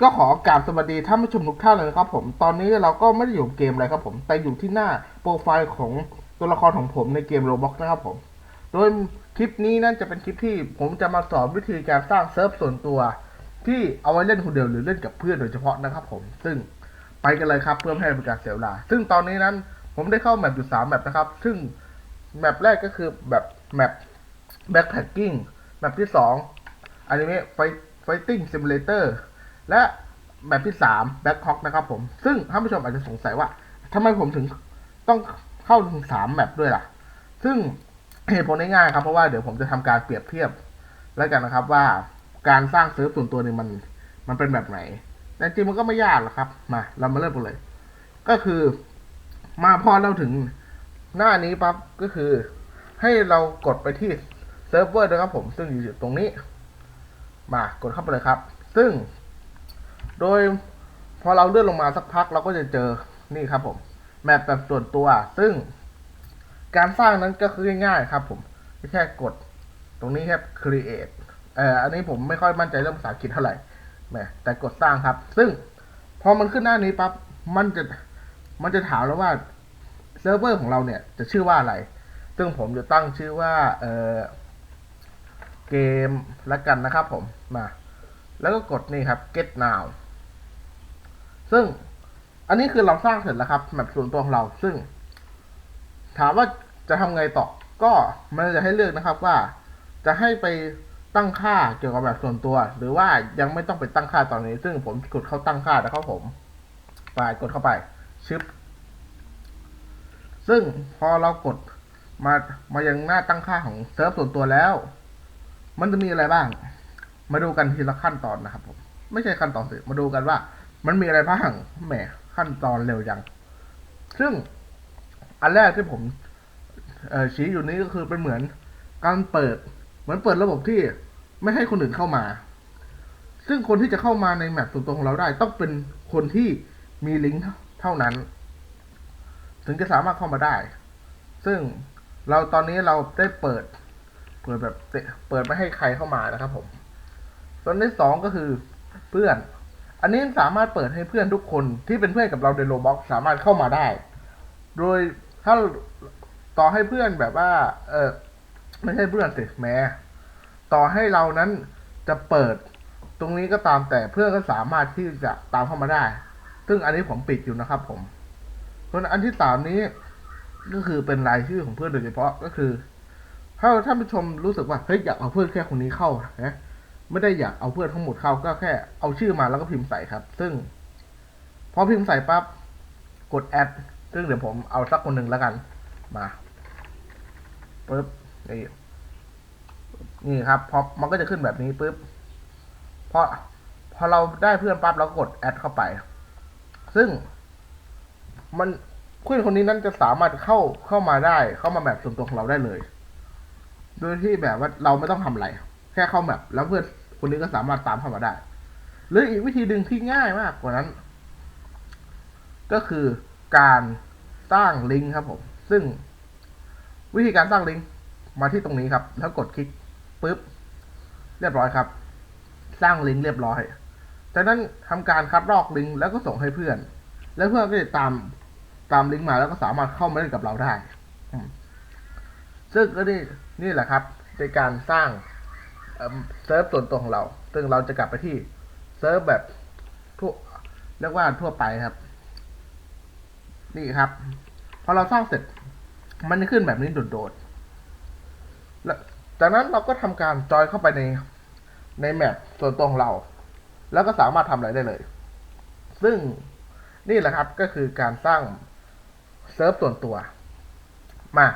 ก็ขอกราบสวัสดีท่านผู้ชมทุกท่านเลยนะครับผม ตอนนี้เราก็ไม่ได้อยู่เกมอะไรครับผม แต่อยู่ที่หน้าโปรไฟล์ของตัวละครของผมในเกมโรบ็อกนะครับผม โดยคลิปนี้นั่นจะเป็นคลิปที่ผมจะมาสอนวิธีการสร้างเซิร์ฟส่วนตัว ที่เอาไว้เล่นคนเดียวหรือเล่นกับเพื่อนโดยเฉพาะนะครับผม ซึ่งไปกันเลยครับเพื่อไม่ให้เป็นการเสียเวลา ซึ่งตอนนี้นั้นผมได้เข้าแมปอยู่สามแมปนะครับ ซึ่งแมปแรกก็คือแบบแมปแบ็คแพคกิ้งแมปที่สองอนิเมะไฟไฟติ้งซิมูเลเตอร์ และแมปที่สามแบ็คฮอกนะครับผม ซึ่งท่านผู้ชมอาจจะสงสัยว่าทำไมผมถึงต้องเข้าถึงสามแมปด้วยล่ะ ซึ่งเหตุผลง่ายๆครับ เพราะว่าเดี๋ยวผมจะทำการเปรียบเทียบ แล้วกันนะครับว่าการสร้างเซิร์ฟส่วนตัวนี่มันมันเป็นแบบไหนแต่จริงมันก็ไม่ยากหรอกครับ มา เรามาเริ่มกันเลย ก็คือมาพอเราถึงหน้านี้ปั๊บก็คือ ให้เรากดไปที่เซิร์ฟเวอร์นะครับผมซึ่งอยู่ตรงนี้ มากดเข้าไปเลยครับ ซึ่ง โดยพอเราเลื่อนลงมาสักพักเราก็จะเจอนี่ครับผมแมปแบบส่วนตัว ซึ่งการสร้างนั้นก็คือง่ายๆครับผมแค่กดตรงนี้ครับ create เอ่ออันนี้ผมไม่ค่อยมั่นใจเรื่องภาษาอังกฤษเท่าไหร่แหมแต่กดสร้างครับ ซึ่งพอมันขึ้นหน้านี้ปั๊บมันจะมันจะถามแล้วว่าเซิร์ฟเวอร์ของเราเนี่ยจะชื่อว่าอะไร ซึ่งผมจะตั้งชื่อว่าเออเกมละกันนะครับผมมา แล้วก็กดนี่ครับ get now ซึ่งอันนี้คือเราสร้างเสร็จแล้วครับแบบส่วนตัวของเราซึ่ง ถามว่าจะทำไงต่อ ก็มันจะให้เลือกนะครับว่า จะให้ไปตั้งค่าเกี่ยวกับแบบส่วนตัว หรือว่ายังไม่ต้องไปตั้งค่าตอนนี้ ซึ่งผมกดเข้าตั้งค่านะครับผมไปกดเข้าไปชึบซึ่งพอเรากดมามายังหน้าตั้งค่าของเซิร์ฟส่วนตัวแล้ว มันจะมีอะไรบ้าง มาดูกันทีละขั้นตอนนะครับผมไม่ใช่ขั้นตอนสิมาดูกันว่า มันมีอะไรบ้างแหมขั้นตอนเร็วยัง ซึ่งอันแรกที่ผมชี้อยู่นี้ก็คือเป็นเหมือนการเปิด เหมือนเปิดระบบที่ไม่ให้คนอื่นเข้ามา ซึ่งคนที่จะเข้ามาในแมปส่วนตัวของเราได้ต้องเป็นคนที่มีลิงก์เท่านั้น ถึงจะสามารถเข้ามาได้ ซึ่งเราตอนนี้เราได้เปิด เปิดแบบเปิดไม่ให้ใครเข้ามานะครับผม ส่วนที่สองก็คือเพื่อน อันนี้สามารถเปิดให้เพื่อนทุกคนที่เป็นเพื่อนกับเราในโรบ็อกสามารถเข้ามาได้ โดยถ้าต่อให้เพื่อนแบบว่า เออไม่ใช่เพื่อนสิแม้ต่อให้เรานั้นจะเปิดตรงนี้ก็ตามแต่เพื่อนก็สามารถที่จะตามเข้ามาได้ ซึ่งอันนี้ผมปิดอยู่นะครับ ผม ส่วนอันที่สามนี้ ก็คือเป็นรายชื่อของเพื่อนโดยเฉพาะก็คือ ถ้าท่านผู้ชมรู้สึกว่าเฮ้ยอยากเอาเพื่อนแค่คนนี้เข้านะ ไม่ได้อยากเอาเพื่อนทั้งหมดเข้าก็แค่เอาชื่อมาแล้วก็พิมพ์ใส่ครับ ซึ่ง พอพิมพ์ใส่ปั๊บกดแอดซึ่งเดี๋ยวผมเอาสักคนหนึ่งแล้วกัน มาปึ๊บนี่นี่ครับพอมันก็จะขึ้นแบบนี้ปึ๊บพอพอเราได้เพื่อนปั๊บเราก็กดแอดเข้าไป ซึ่ง มันเพื่อนคนนี้นั้นจะสามารถเข้าเข้ามาได้ เข้ามาแบบส่วนตัวของเราได้เลย โดยที่แบบว่าเราไม่ต้องทำอะไร แค่เข้าแบบแล้วเพื่อนคนนี้ก็สามารถตามเข้ามาได้ หรืออีกวิธีหนึ่งที่ง่ายมากกว่านั้น ก็คือการสร้างลิงก์ครับผม ซึ่งวิธีการสร้างลิงก์มาที่ตรงนี้ครับ แล้วกดคลิกปุ๊บ เรียบร้อยครับ สร้างลิงก์เรียบร้อย จากนั้นทำการคัดลอกลิงก์แล้วก็ส่งให้เพื่อน แล้วเพื่อนก็จะตามตามลิงก์มาแล้วก็สามารถเข้ามาเล่นกับเราได้ซึ่งก็นี่นี่แหละครับในการสร้าง เซิร์ฟส่วนตัวของเรา ซึ่งเราจะกลับไปที่เซิร์ฟแบบทั่วเรียกว่าทั่วไปครับ นี่ครับ พอเราสร้างเสร็จ มันจะขึ้นแบบนี้โดดๆแล้วจากนั้นเราก็ทำการจอยเข้าไปในในแมปส่วนตัวของเรา แล้วก็สามารถทำอะไรได้เลย ซึ่งนี่แหละครับก็คือการสร้างเซิร์ฟส่วนตัว มา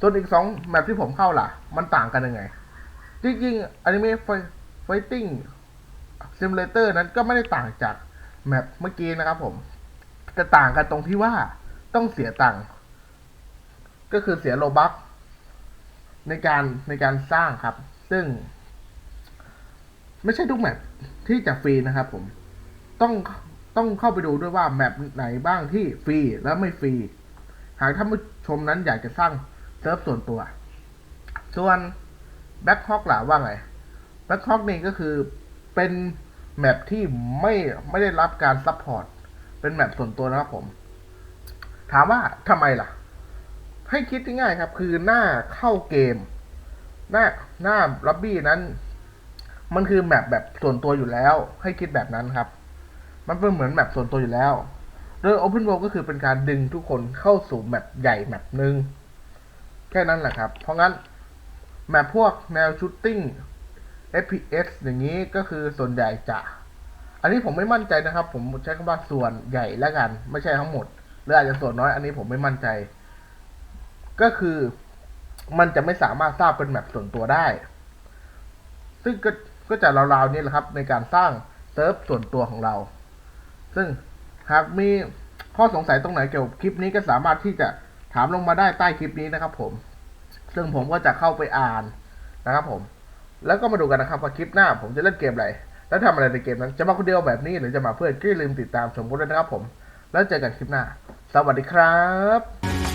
ส่วนอีกสองแมปที่ผมเข้าล่ะ มันต่างกันยังไง จริงๆอนิเมะไฟติ้งซิมูเลเตอร์นั้นก็ไม่ได้ต่างจากแมปเมื่อกี้นะครับผมจะต่างกันตรงที่ว่าต้องเสียตังค์ก็คือเสียโลบัคในการในการสร้างครับ ซึ่ง ไม่ใช่ทุกแมปที่จะฟรีนะครับผมต้องต้องเข้าไปดูด้วยว่าแมปไหนบ้างที่ฟรีและไม่ฟรี หากท่านผู้ชมนั้นอยากจะสร้างเซิร์ฟส่วนตัว ส่วน แบ็คฮอกล่ะว่าไงแบ็คฮอกนี่ก็คือเป็นแมปที่ไม่ไม่ได้รับการซัพพอร์ต เป็นแมปส่วนตัวนะครับผม ถามว่าทำไมล่ะ ให้คิดง่ายๆครับ คือหน้าเข้าเกม หน้าหน้าล็อบบี้นั้น มันคือแมปแบบส่วนตัวอยู่แล้ว ให้คิดแบบนั้นครับ มันเป็นเหมือนแมปส่วนตัวอยู่แล้วโดย Open World ก็คือเป็นการดึงทุกคนเข้าสู่แมปใหญ่แมปหนึ่งแค่นั้นแหละครับ เพราะงั้น แมปพวกแนวชูตติ้ง FPS อย่างนี้ก็คือส่วนใหญ่จะ อันนี้ผมไม่มั่นใจนะครับ ผมใช้คำว่าส่วนใหญ่แล้วกัน ไม่ใช่ทั้งหมด หรืออาจจะส่วนน้อย อันนี้ผมไม่มั่นใจ ก็คือมันจะไม่สามารถสร้างเป็นแมปส่วนตัวได้ ซึ่งก็ก็จะราวๆนี้แหละครับ ในการสร้างเซิร์ฟส่วนตัวของเรา ซึ่งหากมีข้อสงสัยตรงไหนเกี่ยวกับคลิปนี้ก็สามารถที่จะถามลงมาได้ใต้คลิปนี้นะครับผม ซึ่งผมก็จะเข้าไปอ่านนะครับผม แล้วก็มาดูกันนะครับว่าคลิปหน้าผมจะเล่นเกมอะไร แล้วทำอะไรในเกมนั้น จะมาคนเดียวแบบนี้หรือจะมาเพื่อนก็อย่าลืมติดตามชมกันด้วยนะครับผม แล้วเจอกันคลิปหน้า สวัสดีครับ